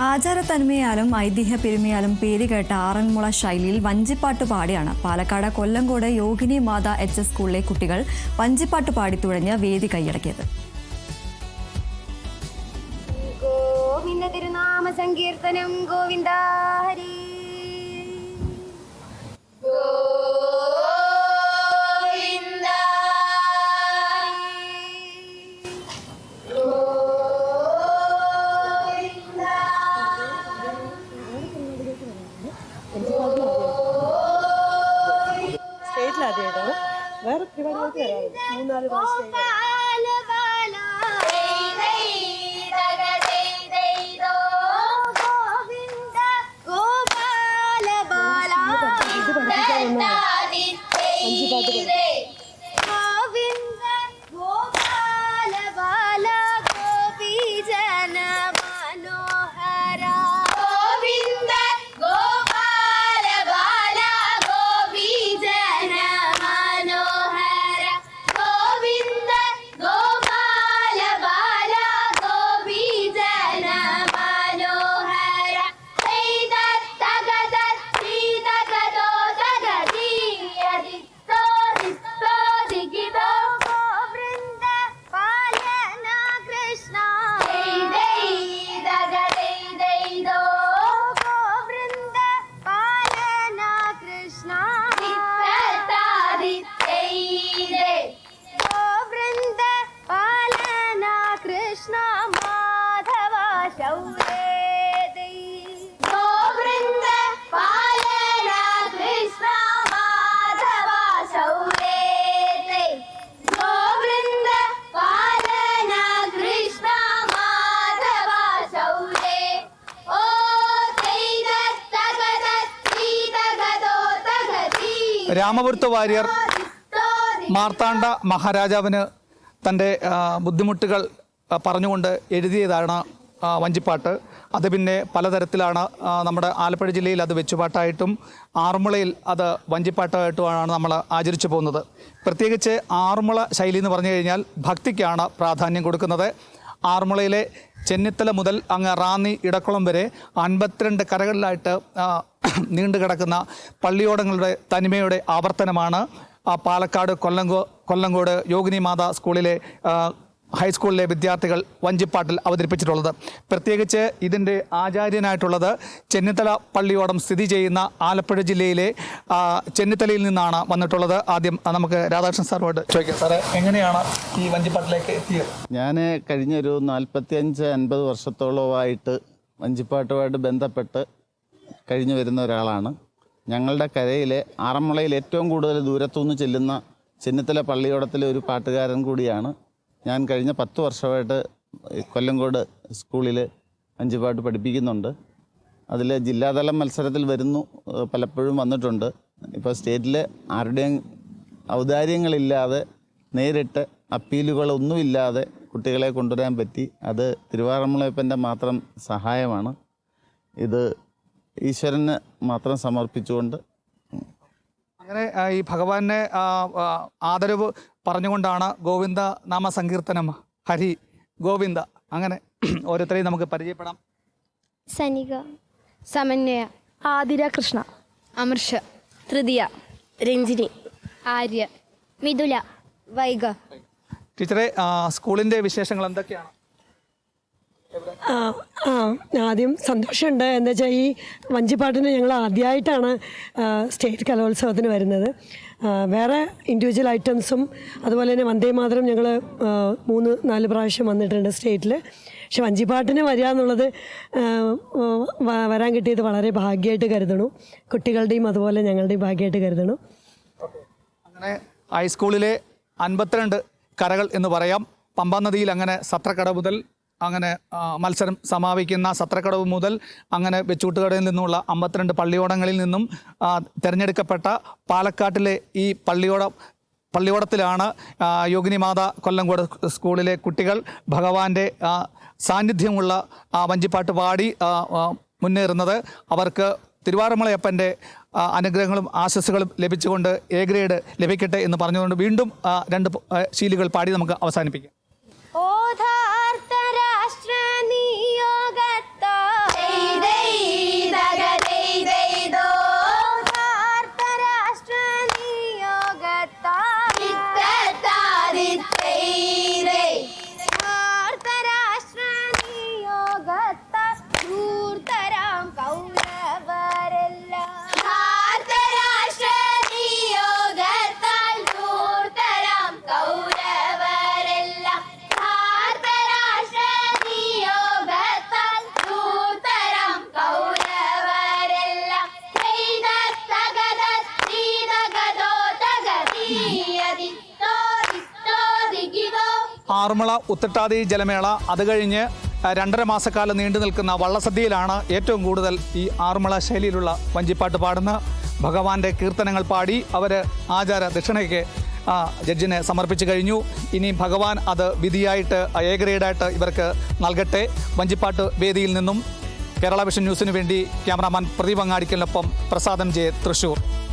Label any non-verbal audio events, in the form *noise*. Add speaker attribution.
Speaker 1: ആചാരത്തന്മയാലും ഐതിഹ്യ പെരുമയാലും പേരുകേട്ട ആറന്മുള ശൈലിയിൽ വഞ്ചിപ്പാട്ട് പാടിയാണ്. പാലക്കാട് കൊല്ലങ്കോട് യോഗിനി മാതാ എച്ച് എസ് സ്കൂളിലെ കുട്ടികൾ വഞ്ചിപ്പാട്ട് പാടി തുഴഞ്ഞ് വേദി കൈയടക്കിയത്.
Speaker 2: ഗോവിന്ദ തിരുനാമ സങ്കീർത്തനം ഗോവിന്ദ ഹരി.
Speaker 3: സ്റ്റേറ്റിൽ വേറെ പരിപാടികൾക്ക് വരാറുണ്ട്? മൂന്നാൽ പ്രാവശ്യം
Speaker 4: രാമപുരത്ത് വാര്യർ മാർത്താണ്ഡ മഹാരാജാവിന് തന്റെ ബുദ്ധിമുട്ടുകൾ പറഞ്ഞുകൊണ്ട് എഴുതിയതാണ് വഞ്ചിപ്പാട്ട്. അത് പിന്നെ പലതരത്തിലാണ് നമ്മുടെ ആലപ്പുഴ ജില്ലയിൽ അത് വെച്ചുപാട്ടായിട്ടും ആറന്മുളയിൽ അത് വഞ്ചിപ്പാട്ടായിട്ടുമാണ് നമ്മൾ ആചരിച്ചു പോകുന്നത്. പ്രത്യേകിച്ച് ആറന്മുള ശൈലി എന്ന് പറഞ്ഞു കഴിഞ്ഞാൽ ഭക്തിക്കാണ് പ്രാധാന്യം കൊടുക്കുന്നത്. ആറന്മുളയിലെ ചെന്നിത്തല മുതൽ അങ്ങ് റാന്നി ഇടക്കുളം വരെ അൻപത്തിരണ്ട് കരകളിലായിട്ട് നീണ്ടു കിടക്കുന്ന പള്ളിയോടങ്ങളുടെ തനിമയുടെ ആവർത്തനമാണ്. പാലക്കാട് കൊല്ലങ്കോ കൊല്ലങ്കോട് യോഗിനി മാതാ സ്കൂളിലെ ഹൈസ്കൂളിലെ വിദ്യാർത്ഥികൾ വഞ്ചിപ്പാട്ടിൽ അവതരിപ്പിച്ചിട്ടുള്ളത്. പ്രത്യേകിച്ച് ഇതിന്റെ ആചാര്യനായിട്ടുള്ളത് ചെന്നിത്തല പള്ളിയോടം സ്ഥിതി ചെയ്യുന്ന ആലപ്പുഴ ജില്ലയിലെ ചെന്നിത്തലയിൽ നിന്നാണ് വന്നിട്ടുള്ളത്. ആദ്യം നമുക്ക് രാധാകൃഷ്ണൻ സാറോട് ചോദിക്കാം. സാറേ എങ്ങനെയാണ് ഈ വഞ്ചിപ്പാട്ടിലേക്ക് എത്തിയത്?
Speaker 5: ഞാൻ കഴിഞ്ഞൊരു നാൽപ്പത്തിയഞ്ച് അൻപത് വർഷത്തോളമായിട്ട് വഞ്ചിപ്പാട്ടുമായിട്ട് ബന്ധപ്പെട്ട് കഴിഞ്ഞു വരുന്ന ഒരാളാണ്. ഞങ്ങളുടെ കരയിലെ ആറന്മുളയിൽ ഏറ്റവും കൂടുതൽ ദൂരത്തുനിന്ന് ചെല്ലുന്ന ചെന്നിത്തല പള്ളിയോടത്തിലെ ഒരു പാട്ടുകാരൻ കൂടിയാണ് ഞാൻ കഴിഞ്ഞ പത്ത് വർഷമായിട്ട് കൊല്ലംകോട് സ്കൂളിൽ വഞ്ചിപ്പാട്ട് പഠിപ്പിക്കുന്നുണ്ട്. അതിൽ ജില്ലാതല മത്സരത്തിൽ വരുന്നു പലപ്പോഴും വന്നിട്ടുണ്ട്. ഇപ്പോൾ സ്റ്റേറ്റിൽ ആരുടെയും ഔദാര്യങ്ങളില്ലാതെ നേരിട്ട് അപ്പീലുകളൊന്നുമില്ലാതെ കുട്ടികളെ കൊണ്ടുവരാൻ പറ്റി. അത് തിരുവാറന്മുളയപ്പന്റെ മാത്രം സഹായമാണ്. ഇത് ഈശ്വരന് മാത്രം സമർപ്പിച്ചുകൊണ്ട്.
Speaker 4: അങ്ങനെ ഈ ഭഗവാനെ ആദരവ് പറഞ്ഞുകൊണ്ടാണ് ഗോവിന്ദ നാമ സങ്കീർത്തനം ഹരി ഗോവിന്ദ. അങ്ങനെ *clears throat* ഓരോരുത്തരെയും നമുക്ക് പരിചയപ്പെടാം.
Speaker 2: സനിക സമന്വയ
Speaker 3: ആതിര കൃഷ്ണ.
Speaker 2: അമർഷ തൃതീയ രഞ്ജിനി. ആര്യ മിഥുല വൈഗ.
Speaker 4: ടീച്ചറെ സ്കൂളിന്റെ വിശേഷങ്ങൾ എന്തൊക്കെയാണ്?
Speaker 3: ആ ആ ആദ്യം സന്തോഷമുണ്ട്. എന്താ വെച്ചാൽ ഈ വഞ്ചിപ്പാട്ടിന് ഞങ്ങൾ ആദ്യമായിട്ടാണ് സ്റ്റേറ്റ് കലോത്സവത്തിന് വരുന്നത്. വേറെ ഇൻഡിവിജ്വൽ ഐറ്റംസും അതുപോലെ തന്നെ വന്ദേ മാതരം ഞങ്ങൾ മൂന്ന് നാല് പ്രാവശ്യം വന്നിട്ടുണ്ട് സ്റ്റേറ്റിൽ പക്ഷെ വഞ്ചിപ്പാട്ടിന് വരിക എന്നുള്ളത് വരാൻ കിട്ടിയത് വളരെ ഭാഗ്യമായിട്ട് കരുതണു. കുട്ടികളുടെയും അതുപോലെ ഞങ്ങളുടെയും ഭാഗ്യമായിട്ട് കരുതണു.
Speaker 4: അങ്ങനെ ഹൈസ്കൂളിലെ അൻപത്തിരണ്ട് കരകൾ എന്ന് പറയാം. പമ്പാ നദിയിൽ അങ്ങനെ സത്രക്കട മുതൽ അങ്ങനെ മത്സരം സമാപിക്കുന്ന സത്രക്കടവ് മുതൽ അങ്ങനെ വെച്ചൂട്ടുകടയിൽ നിന്നുള്ള അമ്പത്തിരണ്ട് പള്ളിയോടങ്ങളിൽ നിന്നും തിരഞ്ഞെടുക്കപ്പെട്ട പാലക്കാട്ടിലെ ഈ പള്ളിയോട പള്ളിയോടത്തിലാണ് യോഗിനിമാത യോഗിനി മാത കൊല്ലങ്കോട് സ്കൂളിലെ കുട്ടികൾ ഭഗവാന്റെ സാന്നിധ്യമുള്ള വഞ്ചിപ്പാട്ട് പാടി മുന്നേറുന്നത്. അവർക്ക് തിരുവാറമ്മളയപ്പന്റെ അനുഗ്രഹങ്ങളും ആശസ്സുകളും ലഭിച്ചുകൊണ്ട് എ ഗ്രേഡ് ലഭിക്കട്ടെ എന്ന് പറഞ്ഞുകൊണ്ട് വീണ്ടും രണ്ട് ശീലുകൾ പാടി നമുക്ക് അവസാനിപ്പിക്കാം. ആറന്മുള ഉത്തട്ടാതി ജലമേള. അത് കഴിഞ്ഞ് രണ്ടര മാസക്കാലം നീണ്ടു നിൽക്കുന്ന വള്ളസദ്യയിലാണ് ഏറ്റവും കൂടുതൽ ഈ ആറന്മുള ശൈലിയിലുള്ള വഞ്ചിപ്പാട്ട് പാടുന്ന ഭഗവാന്റെ കീർത്തനങ്ങൾ പാടി അവർ ആചാര ദക്ഷിണയ്ക്ക് ആ, ജഡ്ജിനെ സമർപ്പിച്ചു കഴിഞ്ഞു. ഇനി ഭഗവാൻ അത് വിധിയായിട്ട് എ ഗ്രേഡായിട്ട് ഇവർക്ക് നൽകട്ടെ. വഞ്ചിപ്പാട്ട് വേദിയിൽ നിന്നും കേരള വിഷൻ ന്യൂസിനു വേണ്ടി ക്യാമറാമാൻ പ്രദീപ് അങ്ങാടിക്കലിനൊപ്പം പ്രസാദം ജെ തൃശൂർ.